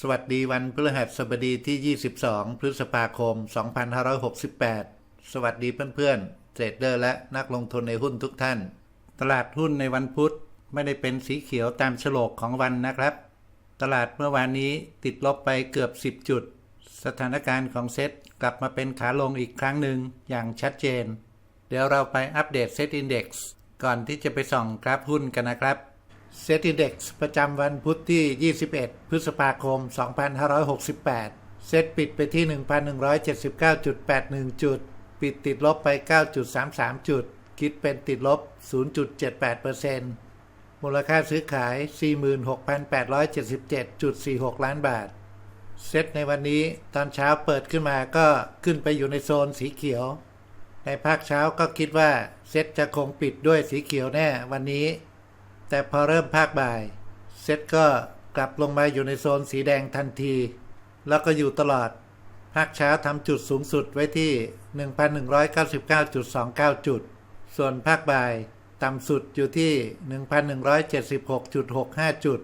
สวัสดีวันพฤหัสบดีที่ 22 พฤษภาคม 2568 สวัสดีเพื่อนๆเทรดเดอร์และนักลงทุนในหุ้นทุกท่าน ตลาดหุ้นในวันพุธไม่ได้เป็นสีเขียวตามฉลกของวันนะครับ ตลาดเมื่อวานนี้ติดลบไปเกือบ 10 จุด สถานการณ์ของเซ็ตกลับมาเป็นขาลงอีกครั้งหนึ่งอย่างชัดเจน เดี๋ยวเราไปอัปเดตเซ็ตอินดี x ก่อนที่จะไปส่องกราฟหุ้นกันนะครับ เซ็ตอินดี x ประจำวันพุธที่ 21 พฤษภาคม 2568 เซตปิดไปที่ 1,179.81 จุด ปิดติดลบไป 9.33 จุด คิดเป็นติดลบ 0.78%มูลค่าซื้อขาย 46,877.46 ล้านบาท เซตในวันนี้ตอนเช้าเปิดขึ้นมาก็ขึ้นไปอยู่ในโซนสีเขียว ในภาคเช้าก็คิดว่าเซตจะคงปิดด้วยสีเขียวแน่วันนี้ แต่พอเริ่มภาคบ่าย เซตก็กลับลงมาอยู่ในโซนสีแดงทันที แล้วก็อยู่ตลอด ภาคเช้าทำจุดสูงสุดไว้ที่ 1,199.29 จุด ส่วนภาคบ่ายต่ำสุดอยู่ที่ 1,176.65 จุด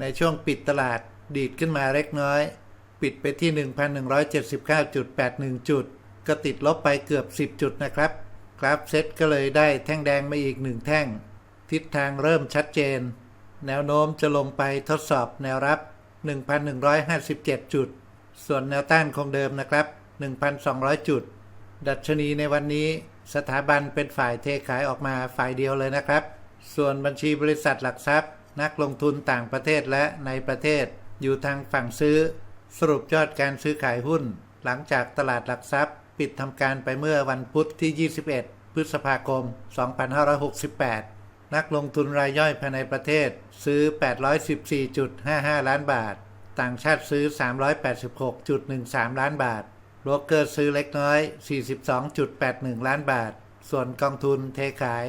ในช่วงปิดตลาดดีดขึ้นมาเล็กน้อย ปิดไปที่ 1,179.81 จุด ก็ติดลบไปเกือบ 10 จุดนะครับ กราฟเซตก็เลยได้แท่งแดงมาอีกหนึ่งแท่ง ทิศทางเริ่มชัดเจน แนวโน้มจะลงไปทดสอบแนวรับ 1,157 จุด ส่วนแนวต้านคงเดิมนะครับ 1,200 จุด ดัชนีในวันนี้สถาบันเป็นฝ่ายเทขายออกมาฝ่ายเดียวเลยนะครับ ส่วนบัญชีบริษัทหลักทรัพย์ นักลงทุนต่างประเทศและในประเทศ อยู่ทางฝั่งซื้อ สรุปยอดการซื้อขายหุ้น หลังจากตลาดหลักทรัพย์ ปิดทำการไปเมื่อวันพุธที่ 21 พฤษภาคม 2568 นักลงทุนรายย่อยภายในประเทศซื้อ 814.55 ล้านบาท ต่างชาติซื้อ 386.13 ล้านบาทโบรกเกอร์ซื้อเล็กน้อย 42.81 ล้านบาท ส่วนกองทุนเทขาย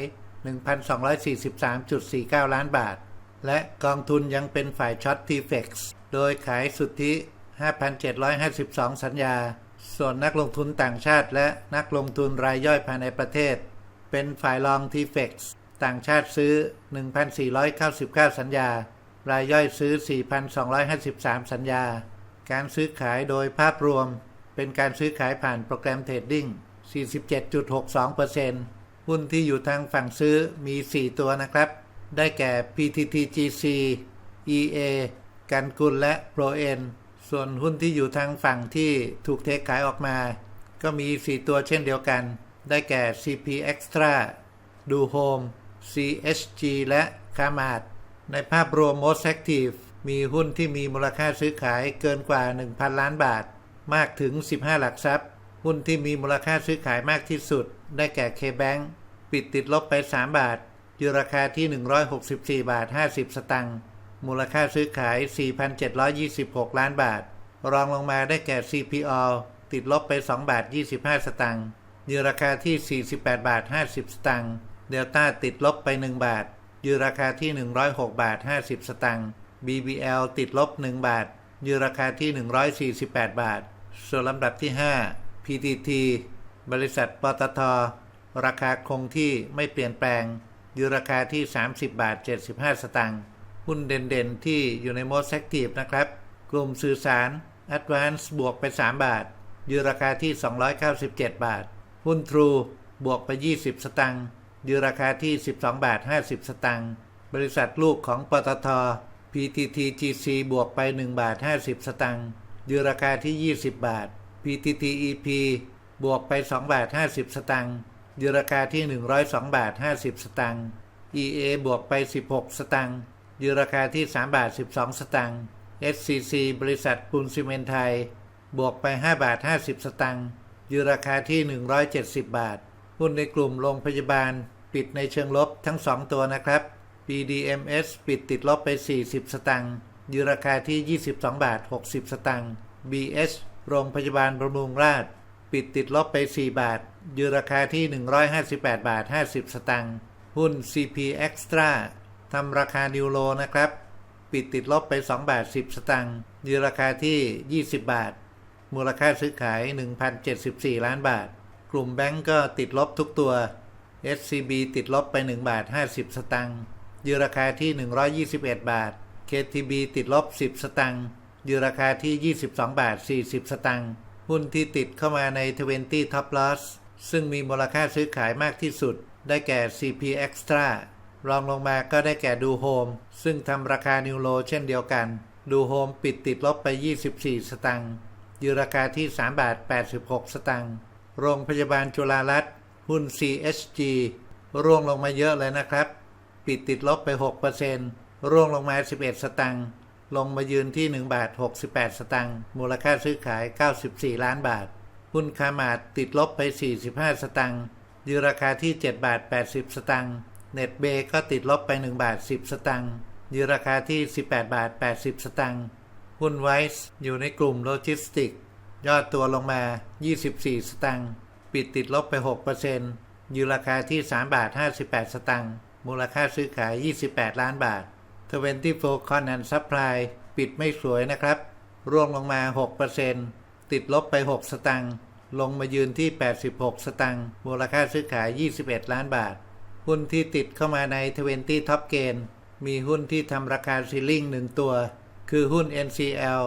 1,243.49 ล้านบาท และกองทุนยังเป็นฝ่ายช็อตทีเฟกซ์โดยขายสุทธิ 5,752 สัญญา ส่วนนักลงทุนต่างชาติและนักลงทุนรายย่อยภายในประเทศ เป็นฝ่ายลองทีเฟกซ์ ต่างชาติซื้อ 1,499 สัญญา รายย่อยซื้อ 4,253 สัญญา การซื้อขายโดยภาพรวม เป็นการซื้อขายผ่านโปรแกรมเทรดดิ้ง 47.62%หุ้นที่อยู่ทางฝั่งซื้อมี 4 ตัวนะครับ ได้แก่ PTTGC EA กันกุลและ ProN ส่วนหุ้นที่อยู่ทางฝั่งที่ถูกเทขายออกมา ก็มี 4 ตัวเช่นเดียวกัน ได้แก่ CP Extra ดูโ CHG และคามาดในภาพรวม Most Active มีหุ้นที่มีมูลค่าซื้อขายเกินกว่า 1,000 ล้านบาท มากถึง 15 หลักทรัพย์ หุ้นที่มีมูลค่าซื้อขายมากที่สุด ได้แก่ K-Bank ปิดติดลบไป 3 บาทอยู่ราคาที่ 164 บาท 50 สตังค์มูลค่าซื้อขาย 4,726 ล้านบาท รองลงมาได้แก่ CPO ติดลบไป 2 บาท 25 สตังค์อยู่ราคาที่ 48 บาท 50 สตังค์ เดลต้าติดลบไป 1 บาทอยู่ราคาที่ 106 บาท 50 สตังค์ BBL ติดลบ 1 บาทอยู่ราคาที่ 148 บาท ส่วนลำดับที่ 5 PTT บริษัทปตท ราคาคงที่ไม่เปลี่ยนแปลงอยู่ราคาที่ 30 บาท 75 สตางค์ หุ้นเด่นๆ ที่อยู่ในโมดแซกทีฟนะครับ กลุ่มสื่อสาร Advance บวกไป 3 บาทอยู่ราคาที่ 297 บาท หุ้น True บวกไป 20 สตางค์ อยู่ราคาที่ 12 บาท 50 สตางค์ บริษัทลูกของปตท PTTGC บวกไป 1 บาท 50 สตางค์ อยู่ราคาที่ 20 บาท PTTEP บวกไป 2 บาท 50 สตางค์อยู่ราคาที่ 102 บาท 50 สตางค์ EA บวกไป 16 สตางค์อยู่ราคาที่ 3 บาท 12 สตางค์ SCC บริษัทปูนซีเมนไทย บวกไป 5 บาท 50 สตางค์อยู่ราคาที่ 170 บาท หุ้นในกลุ่มโรงพยาบาล ปิดในเชิงลบทั้ง 2 ตัวนะครับ PDMS ปิดติดลบไป 40 สตางค์ยู่ราคาที่ 22 บาท 60 สตางค์ BS โรงพยาบาลบำรุงราษฎร์ปิดติดลบไป 4 บาทยู่ราคาที่ 158 บาท 50 สตางค์หุ้น CP Extra ทำราคานิวโลนะครับ ปิดติดลบไป 2 บาท 10 สตางค์ยู่ราคาที่ 20 บาท มูลค่าซื้อขาย 1,074 ล้านบาท กลุ่มแบงก์ก็ติดลบทุกตัว SCB ติดลบไป 1 บาท 50 สตางค์ยูราคาที่ 121 บาท KTB ติดลบ 10 สตางค์ยูราคาที่ 22 บาท 40 สตางค์หุ้นที่ติดเข้ามาใน 20 Top Loss ซึ่งมีมูลค่าซื้อขายมากที่สุด ได้แก่ CP Extra รองลงมาก็ได้แก่ดูโฮมซึ่งทำราคานิวโลเช่นเดียวกัน ดูโฮมปิดติดลบไป 24 สตางค์ยูราคาที่ 3 บาท 86 สตางค์โรงพยาบาลจุฬารัตน์ หุ้น CHG ร่วงลงมาเยอะเลยนะครับ ปิดติดลบไป 6%ร่วงลงมา 11 สตางค์ลงมายืนที่ 1 บาท 68 สตางค์มูลค่าซื้อขาย 94 ล้านบาท หุ้นคามาดติดลบไป 45 สตางค์อยู่ราคาที่ 7 บาท 80 สตางค์เน็ตเบก็ติดลบไป 1 บาท 10 สตางค์อยู่ราคาที่ 18 บาท 80 สตางค์หุ้นไวส์อยู่ในกลุ่มโลจิสติก ยอดตัวลงมา 24 สตางค์ ปิดติดลบไป 6%อยู่ราคาที่ 3 บาท 58 สตางค์ มูลค่าซื้อขาย 28 ล้านบาท24 Con and Supply ปิดไม่สวยนะครับ ร่วงลงมา 6%ติดลบไป 6 สตางค์ ลงมายืนที่ 86 สตางค์ มูลค่าซื้อขาย 21 ล้านบาท หุ้นที่ติดเข้ามาใน 20 Top Gain มีหุ้นที่ทำราคาซีลิ่งหนึ่งตัว คือหุ้น NCL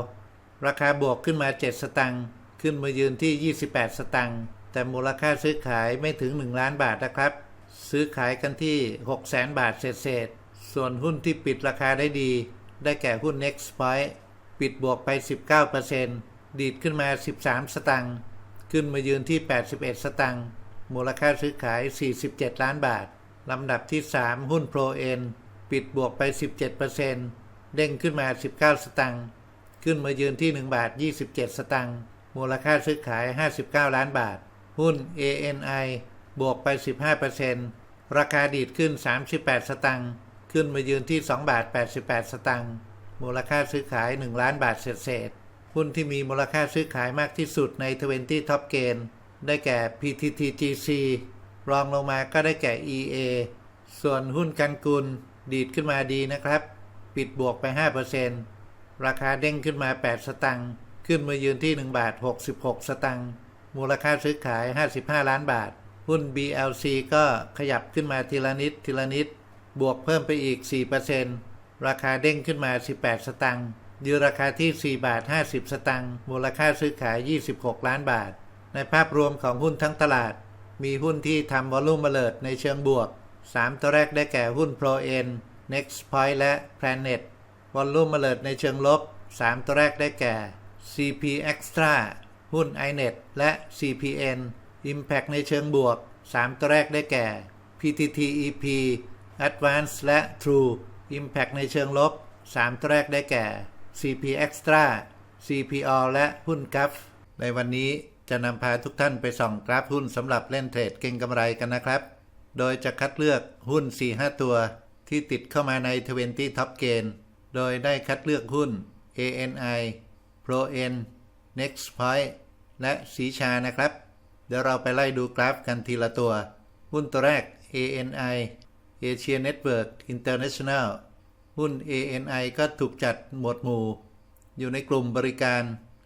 ราคาบวกขึ้นมา 7 สตางค์ ขึ้นมายืนที่ 28 สตางค์ แต่มูลค่าซื้อขายไม่ถึง 1 ล้านบาทนะครับ ซื้อขายกันที่ 6 0 0 0 0บาทเศษๆส่วนหุ้นที่ปิดราคาได้ดี ได้แก่หุ้น Next Point ปิดบวกไป 19%ดีดขึ้นมา 13 สตางค์ขึ้นมายืนที่ 81 สตางค์มูลค่าซื้อขาย 47 ล้านบาท ลำดับที่ 3 หุ้น Pro N ปิดบวกไป 17%เด้งขึ้นมา 19 สตางค์ขึ้นมายืนที่ 1 บาท 27 สตางค์มูลค่าซื้อขาย 59 ล้านบาท หุ้น ANI บวกไป 15%ราคาดีดขึ้น 38 สตางค์ขึ้นมายืนที่ 2 บาท 88 สตางค์มูลค่าซื้อขาย 1 ล้านบาทเศษๆหุ้นที่มีมูลค่าซื้อขายมากที่สุดใน 20 Top Gain ได้แก่ PTTGC รองลงมาก็ได้แก่ EA ส่วนหุ้นกันกุลดีดขึ้นมาดีนะครับ ปิดบวกไป 5%ราคาเด้งขึ้นมา 8 สตังค์ขึ้นมายืนที่ 1 บาท 66 สตังค์ มูลค่าซื้อขาย 55 ล้านบาท หุ้น BLC ก็ขยับขึ้นมาทีละนิดทีละนิด บวกเพิ่มไปอีก 4%ราคาเด้งขึ้นมา 18 สตังค์ยืนราคาที่ 4 บาท 50 สตังค์มูลค่าซื้อขาย 26 ล้านบาท ในภาพรวมของหุ้นทั้งตลาด มีหุ้นที่ทำวอลุ่มเลิดในเชิงบวก 3 ตัวแรกได้แก่หุ้น Pro N Next Point และ Planet วอลุ่มเลิดในเชิงลบ 3 ตัวแรกได้แก่ CP Extra หุ้น iNet และ CPN Impact ในเชิงบวก 3 ตัวแรกได้แก่ PTTEP Advance และ True Impact ในเชิงลบ 3 ตัวแรกได้แก่ CP Extra CPO และหุ้นกัฟในวันนี้จะนำพาทุกท่านไปส่องกราฟหุ้นสำหรับเล่นเทรดเก็งกำไรกันนะครับ โดยจะคัดเลือกหุ้น 4-5 ตัวที่ติดเข้ามาใน 20 Top Gain โดยได้คัดเลือกหุ้น ANI Pro N Next Point และสีชานะครับ เดี๋ยวเราไปไล่ดูกราฟกันทีละตัว หุ้นตัวแรก ANI Asia Network International หุ้น ANI ก็ถูกจัดหมวดหมู่ อยู่ในกลุ่มบริการ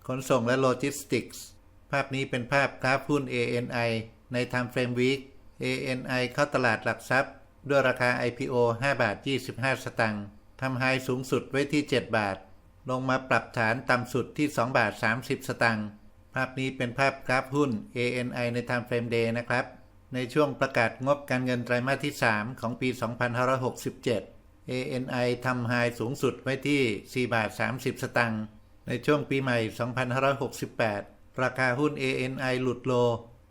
ขนส่งและโลจิสติกส์ภาพนี้เป็นภาพกราฟหุ้น ANI ใน Time Frame Week ANI เข้าตลาดหลักทรัพย์ ด้วยราคา IPO 5 บาท 25 สตางค์ทำไฮสูงสุดไว้ที่ 7 บาท ลงมาปรับฐานต่ำสุดที่ 2 บาท 30 สตางค์ ภาพนี้เป็นภาพกราฟหุ้น ANI ใน Time Frame Day นะครับ ในช่วงประกาศงบการเงินไตรมาสที่ 3 ของปี 2567 ANI ทำไฮสูงสุดไว้ที่ 4 บาท 30 สตางค์ ในช่วงปีใหม่ 2568 ราคาหุ้น ANI หลุดโล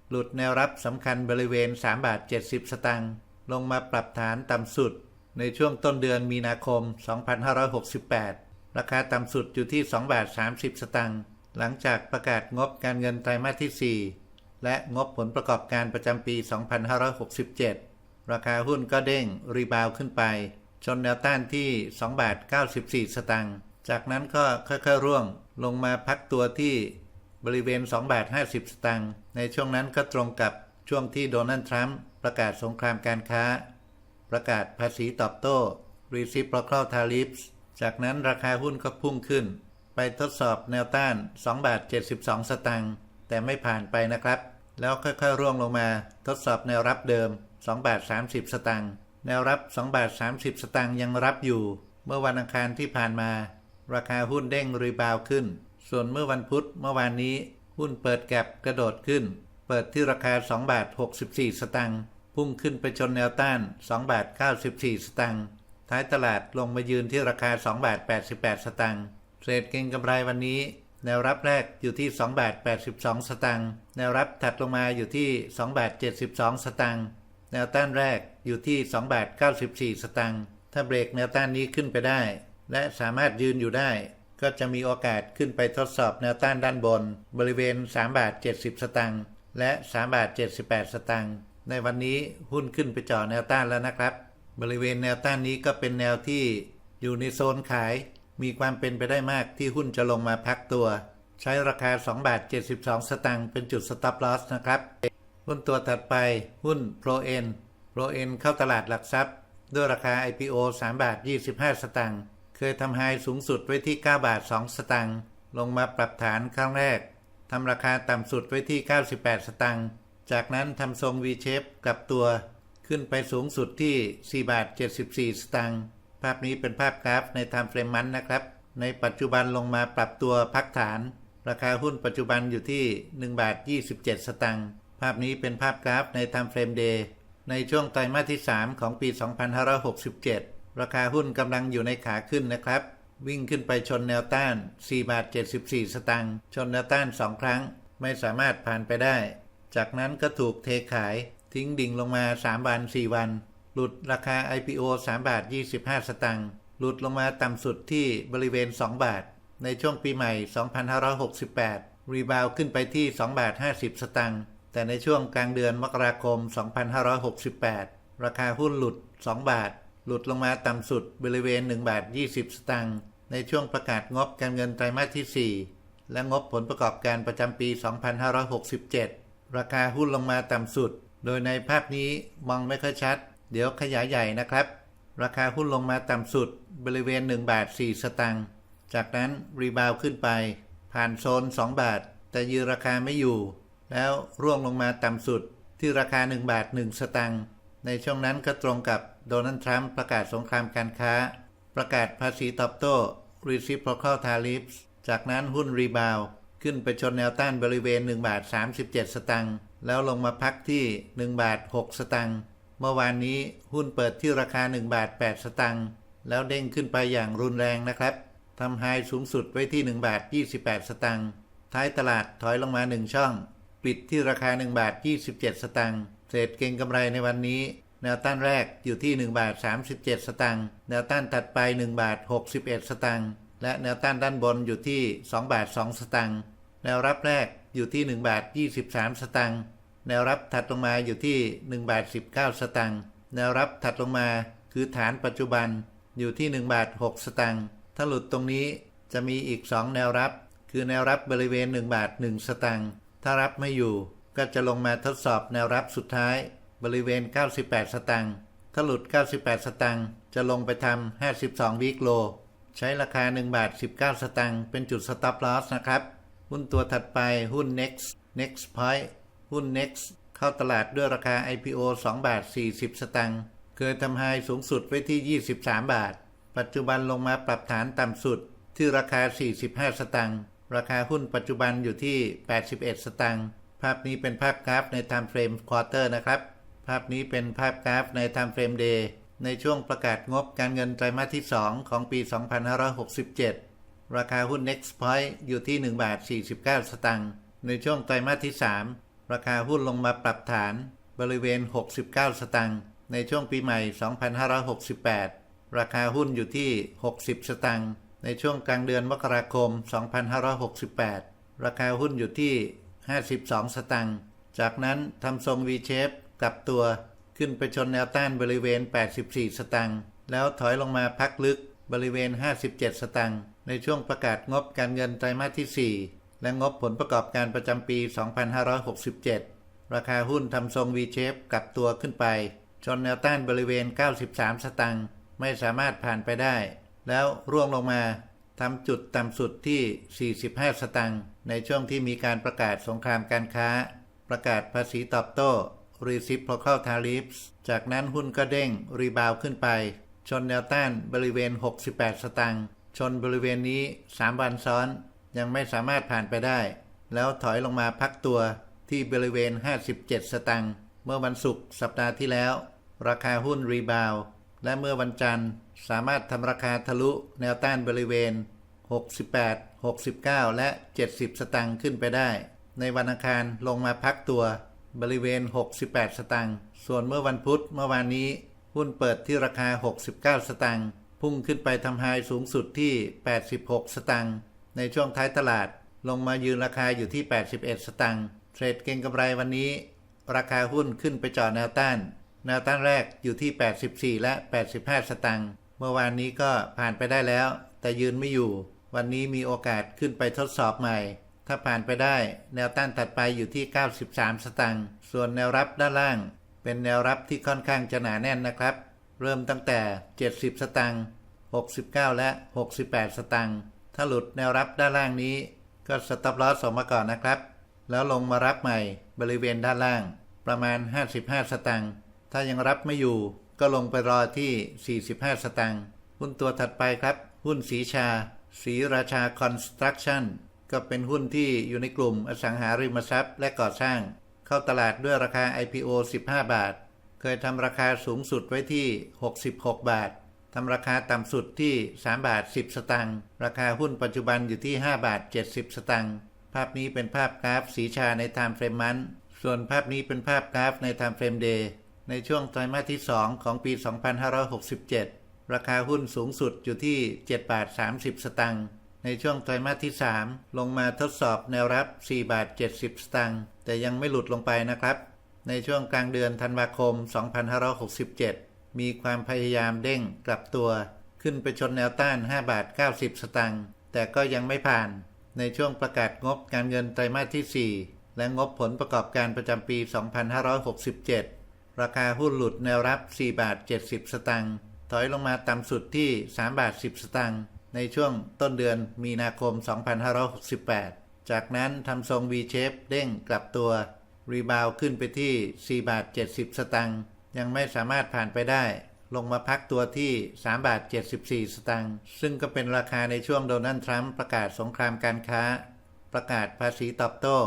หลุดแนวรับสำคัญบริเวณ 3 บาท 70 สตางค์ ลงมาปรับฐานต่ำสุด ในช่วงต้นเดือนมีนาคม 2568 ราคาต่ำสุดอยู่ที่ 2 บาท 30 สตางค์ หลังจากประกาศงบการเงินไตรมาสที่ 4 และงบผลประกอบการประจำปี 2567 ราคาหุ้นก็เด้งรีบาวขึ้นไป ชนแนวต้านที่ 2 บาท 94 สตางค์ จากนั้นก็ค่อยๆร่วงลงมาพักตัวที่บริเวณ 2 บาท 50 สตางค์ ในช่วงนั้นก็ตรงกับช่วงที่โดนัลด์ทรัมป์ประกาศสงครามการค้า ประกาศภาษีตอบโต้ reciprocal tariffs จากนั้นราคาหุ้นก็พุ่งขึ้น ไปทดสอบแนวต้าน 2 บาท 72 สตางค์แต่ไม่ผ่านไปนะครับ แล้วค่อยๆร่วงลงมาทดสอบแนวรับเดิม 2 บาท 30 สตางค์แนวรับ 2 บาท 30 สตางค์ยังรับอยู่ เมื่อวันอังคารที่ผ่านมา ราคาหุ้นเด้งรีบาวขึ้น ส่วนเมื่อวันพุธเมื่อวานนี้ หุ้นเปิดแก็บกระโดดขึ้น เปิดที่ราคา 2 บาท 64 สตังค์พุ่งขึ้นไปชนแนวต้าน 2 บาท 94 สตังค์ท้ายตลาดลงมายืนที่ราคา 2 บาท 88 สตังค์ เทรดเก็งกำไรวันนี้ แนวรับแรกอยู่ที่2บาท82 สตังค์แนวรับถัดลงมาอยู่ที่2บาท72 สตังค์แนวต้านแรกอยู่ที่2บาท94 สตังค์ถ้าเบรกแนวต้านนี้ขึ้นไปได้ และสามารถยืนอยู่ได้ ก็จะมีโอกาสขึ้นไปทดสอบแนวต้านด้านบน บริเวณ3บาท70 สตังค์และ3บาท78 สตังค์ในวันนี้หุ้นขึ้นไปจ่อแนวต้านแล้วนะครับ บริเวณแนวต้านนี้ก็เป็นแนวที่อยู่ในโซนขาย มีความเป็นไปได้มากที่หุ้นจะลงมาพักตัว ใช้ราคา 2 บาท 72 สตังค์เป็นจุด stop loss นะครับ หุ้นตัวถัดไปหุ้น ProN ProN เข้าตลาดหลักทรัพย์ ด้วยราคา IPO 3 บาท 25 สตังค์เคยทำไฮสูงสุดไว้ที่ 9 บาท 2 สตังค์ลงมาปรับฐานครั้งแรกทำราคาต่ำสุดไว้ที่ 98 สตังค์จากนั้นทำทรง V shape กลับตัว ขึ้นไปสูงสุดที่ 4 บาท 74 สตางค์ ภาพนี้เป็นภาพกราฟใน Time Frame มันนะครับ ในปัจจุบันลงมาปรับตัวพักฐาน ราคาหุ้นปัจจุบันอยู่ที่ 1 บาท 27 สตางค์ ภาพนี้เป็นภาพกราฟใน Time Frame Day ในช่วงไตรมาสที่ 3 ของปี 2567 ราคาหุ้นกำลังอยู่ในขาขึ้นนะครับ วิ่งขึ้นไปชนแนวต้าน 4 บาท 74 สตางค์ ชนแนวต้าน 2 ครั้ง ไม่สามารถผ่านไปได้ จากนั้นก็ถูกเทขาย ทิ้งดิ่งลงมา 3 วัน 4 วัน หลุดราคา IPO 3 บาท 25 สตังค์หลุดลงมาต่ำสุดที่บริเวณ 2 บาท ในช่วงปีใหม่ 2568 รีบาวขึ้นไปที่ 2 บาท 50 สตังค์แต่ในช่วงกลางเดือนมกราคม 2568 ราคาหุ้นหลุด 2 บาท หลุดลงมาต่ำสุดบริเวณ 1 บาท 20 สตังค์ในช่วงประกาศงบการเงินไตรมาสที่ 4 และงบผลประกอบการประจำปี 2567 ราคาหุ้นลงมาต่ำสุด โดยในภาพนี้มองไม่ค่อยชัด เดี๋ยวขยายใหญ่นะครับ ราคาหุ้นลงมาต่ำสุดบริเวณ 1 บาท 4 สตังค์จากนั้นรีบาวขึ้นไป ผ่านโซน 2 บาท แต่ยืนราคาไม่อยู่ แล้วร่วงลงมาต่ำสุดที่ราคา 1 บาท 1 สตังค์ในช่วงนั้นก็ตรงกับโดนัลด์ทรัมป์ประกาศสงครามการค้า ประกาศภาษีตอบโต้ reciprocal tariffs จากนั้นหุ้นรีบาวขึ้นไปชนแนวต้านบริเวณ 1 บาท 37 สตังค์แล้วลงมาพักที่ 1 บาท 6 สตังค์ เมื่อวานนี้หุ้นเปิดที่ราคา 1 บาท 8 สตังค์แล้วเด้งขึ้นไปอย่างรุนแรงนะครับทำไฮสูงสุดไว้ที่ 1 บาท 28 สตังค์ท้ายตลาดถอยลงมา 1 ช่อง ปิดที่ราคา 1 บาท 27 สตังค์เศษเก่งกำไรในวันนี้ แนวต้านแรกอยู่ที่ 1 บาท 37 สตังค์แนวต้านถัดไป 1 บาท 61 สตังค์และแนวต้านด้านบนอยู่ที่ 2 บาท 2 สตังค์แนวรับแรกอยู่ที่ 1 บาท 23 สตังค์ แนวรับถัดลงมาอยู่ที่1บาท19 สตังค์แนวรับถัดลงมาคือฐานปัจจุบันอยู่ที่1บาท6 สตังค์ถ้าหลุดตรงนี้จะมีอีก 2 แนวรับ คือแนวรับบริเวณ1บาท1 สตังค์ถ้ารับไม่อยู่ก็จะลงมาทดสอบแนวรับสุดท้าย บริเวณ 98 สตังค์ถ้าหลุด 98 สตังค์จะลงไปทำ52 วิกโล ใช้ราคา 1 บาท 19 สตังค์เป็นจุด stop loss นะครับ หุ้นตัวถัดไปหุ้น next next point หุ้น next เข้าตลาดด้วยราคา IPO 2 บาท 40 สตังค์เคยทำไฮสูงสุดไว้ที่ 23 บาท ปัจจุบันลงมาปรับฐานต่ำสุดที่ราคา 45 สตังค์ราคาหุ้นปัจจุบันอยู่ที่ 81 สตังค์ภาพนี้เป็นภาพกราฟใน Time Frame Quarter นะครับ ภาพนี้เป็นภาพกราฟใน Time Frame Day ในช่วงประกาศงบการเงินไตรมาสที่ 2 ของปี 2567 ราคาหุ้น Next Point อยู่ที่ 1 บาท 49 สตังค์ในช่วงไตรมาสที่ 3 ราคาหุ้นลงมาปรับฐานบริเวณ 69 สตังค์ในช่วงปีใหม่ 2568 ราคาหุ้นอยู่ที่ 60 สตังค์ในช่วงกลางเดือนมกราคม 2568 ราคาหุ้นอยู่ที่ 52 สตังค์จากนั้นทำทรง V shape กลับตัวขึ้นไปชนแนวต้านบริเวณ 84 สตังค์แล้วถอยลงมาพักลึกบริเวณ 57 สตังค์ในช่วงประกาศงบการเงินไตรมาสที่ 4 และงบผลประกอบการประจำปี 2567 ราคาหุ้นทำทรง V shape กลับตัวขึ้นไป ชนแนวต้านบริเวณ 93 สตังค์ไม่สามารถผ่านไปได้ แล้วร่วงลงมาทำจุดต่ำสุดที่ 45 สตังค์ในช่วงที่มีการประกาศสงครามการค้า ประกาศภาษีตอบโต้ reciprocal tariffs จากนั้นหุ้นก็เด้งรีบาวขึ้นไป ชนแนวต้านบริเวณ 68 สตังค์ชนบริเวณนี้ 3 วันซ้อน ยังไม่สามารถผ่านไปได้ แล้วถอยลงมาพักตัวที่บริเวณ 57 สตังค์เมื่อวันศุกร์สัปดาห์ที่แล้ว ราคาหุ้นรีบาวและเมื่อวันจันทร์สามารถทำราคาทะลุแนวต้านบริเวณ 68 69 และ 70 สตังค์ขึ้นไปได้ ในวันอังคารลงมาพักตัวบริเวณ 68 สตังค์ ส่วนเมื่อวันพุธเมื่อวานนี้ หุ้นเปิดที่ราคา 69 สตังค์ พุ่งขึ้นไปทำไฮสูงสุดที่ 86 สตังค์ ในช่วงท้ายตลาด ลงมายืนราคาอยู่ที่ 81 สตังค์เทรดเก็งกำไรวันนี้ ราคาหุ้นขึ้นไปจ่อแนวต้าน แนวต้านแรกอยู่ที่ 84 และ 85 สตังค์เมื่อวานนี้ก็ผ่านไปได้แล้ว แต่ยืนไม่อยู่ วันนี้มีโอกาสขึ้นไปทดสอบใหม่ ถ้าผ่านไปได้ แนวต้านถัดไปอยู่ที่ 93 สตังค์ส่วนแนวรับด้านล่าง เป็นแนวรับที่ค่อนข้างจะหนาแน่นนะครับ เริ่มตั้งแต่ 70 สตังค์69 และ 68 สตังค์ ถ้าหลุดแนวรับด้านล่างนี้ ก็สต็อปลอสส่งมาก่อนนะครับ แล้วลงมารับใหม่บริเวณด้านล่าง ประมาณ 55 สตังค์ถ้ายังรับไม่อยู่ ก็ลงไปรอที่ 45 สตังค์หุ้นตัวถัดไปครับ หุ้นสีชา สีราชาคอนสตรักชั่นก็เป็นหุ้นที่อยู่ในกลุ่มอสังหาริมทรัพย์และก่อสร้าง เข้าตลาดด้วยราคา IPO 15 บาท เคยทำราคาสูงสุดไว้ที่ 66 บาท ทำราคาต่ำสุดที่ 3 บาท 10 สตังค์ราคาหุ้นปัจจุบันอยู่ที่ 5 บาท 70 สตังค์ภาพนี้เป็นภาพกราฟสีชาในไทม์เฟรมมันส่วนภาพนี้เป็นภาพกราฟในไทม์เฟรมเดย์ในช่วงไตรมาสที่ 2 ของปี 2567 ราคาหุ้นสูงสุดอยู่ที่ 7 บาท 30 สตังค์ในช่วงไตรมาสที่ 3 ลงมาทดสอบแนวรับ 4 บาท 70 สตางค์แต่ยังไม่หลุดลงไปนะครับ ในช่วงกลางเดือนธันวาคม 2567 มีความพยายามเด้งกลับตัว ขึ้นไปชนแนวต้าน 5 บาท 90 สตางค์แต่ก็ยังไม่ผ่าน ในช่วงประกาศงบการเงินไตรมาสที่ 4 และงบผลประกอบการประจำปี 2567 ราคาหุ้นหลุดแนวรับ 4 บาท 70 สตางค์ถอยลงมาต่ำสุดที่ 3 บาท 10 สตางค์ในช่วงต้นเดือนมีนาคม 2568 จากนั้นทำทรง V-shape เด้งกลับตัว รีบาวขึ้นไปที่ 4 บาท 70 สตางค์ ยังไม่สามารถผ่านไปได้ ลงมาพักตัวที่ 3 บาท 74 สตางค์ซึ่งก็เป็นราคาในช่วงโดนัลด์ทรัมป์ประกาศสงครามการค้า ประกาศภาษีตอบโต้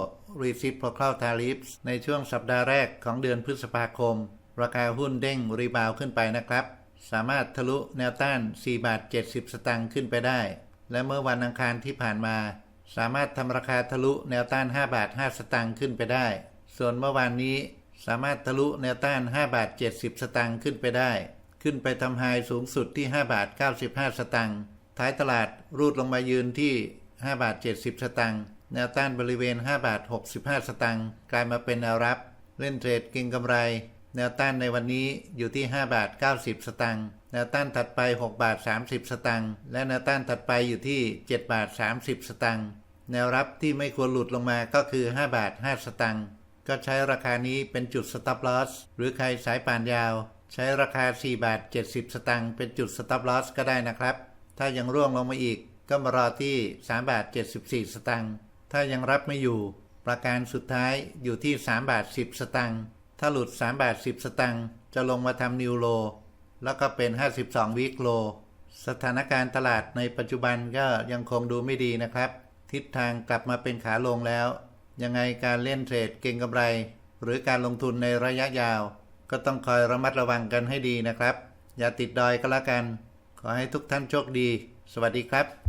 Reciprocal Tariffs ในช่วงสัปดาห์แรกของเดือนพฤษภาคม ราคาหุ้นเด้งรีบาวขึ้นไปนะครับ สามารถทะลุแนวต้าน 4 บาท 70 สตางค์ขึ้นไปได้ และเมื่อวันอังคารที่ผ่านมา สามารถทำราคาทะลุแนวต้าน 5 บาท 5 สตางค์ขึ้นไปได้ ส่วนเมื่อวานนี้ สามารถทะลุแนวต้าน 5 บาท 70 สตางค์ขึ้นไปได้ ขึ้นไปทำไฮสูงสุดที่ 5 บาท 95 สตางค์ ท้ายตลาดรูดลงมายืนที่ 5 บาท 70 สตางค์ แนวต้านบริเวณ 5 บาท 65 สตางค์ กลายมาเป็นแนวรับ เล่นเทรดเก็งกำไร แนวต้านในวันนี้อยู่ที่ 5 บาท 90 สตางค์ แนวต้านถัดไป 6 บาท 30 สตางค์ และแนวต้านถัดไปอยู่ที่ 7 บาท 30 สตางค์ แนวรับที่ไม่ควรหลุดลงมาก็คือ 5 บาท 5 สตางค์ ก็ใช้ราคานี้เป็นจุด stop loss หรือใครสายป่านยาว ใช้ราคา 4 บาท 70 สตางค์เป็นจุด stop loss ก็ได้นะครับ ถ้ายังร่วงลงมาอีก ก็มารอที่ 3 บาท 74 สตางค์ถ้ายังรับไม่อยู่ ประการสุดท้ายอยู่ที่ 3 บาท 10 สตางค์ถ้าหลุด 3 บาท 10 สตางค์จะลงมาทำนิวโลแล้วก็เป็น 52 วิกโล สถานการณ์ตลาดในปัจจุบันก็ยังคงดูไม่ดีนะครับ ทิศทางกลับมาเป็นขาลงแล้ว ยังไงการเล่นเทรดเก็งกำไร หรือการลงทุนในระยะยาว ก็ต้องคอยระมัดระวังกันให้ดีนะครับ อย่าติดดอยก็แล้วกัน ขอให้ทุกท่านโชคดี สวัสดีครับ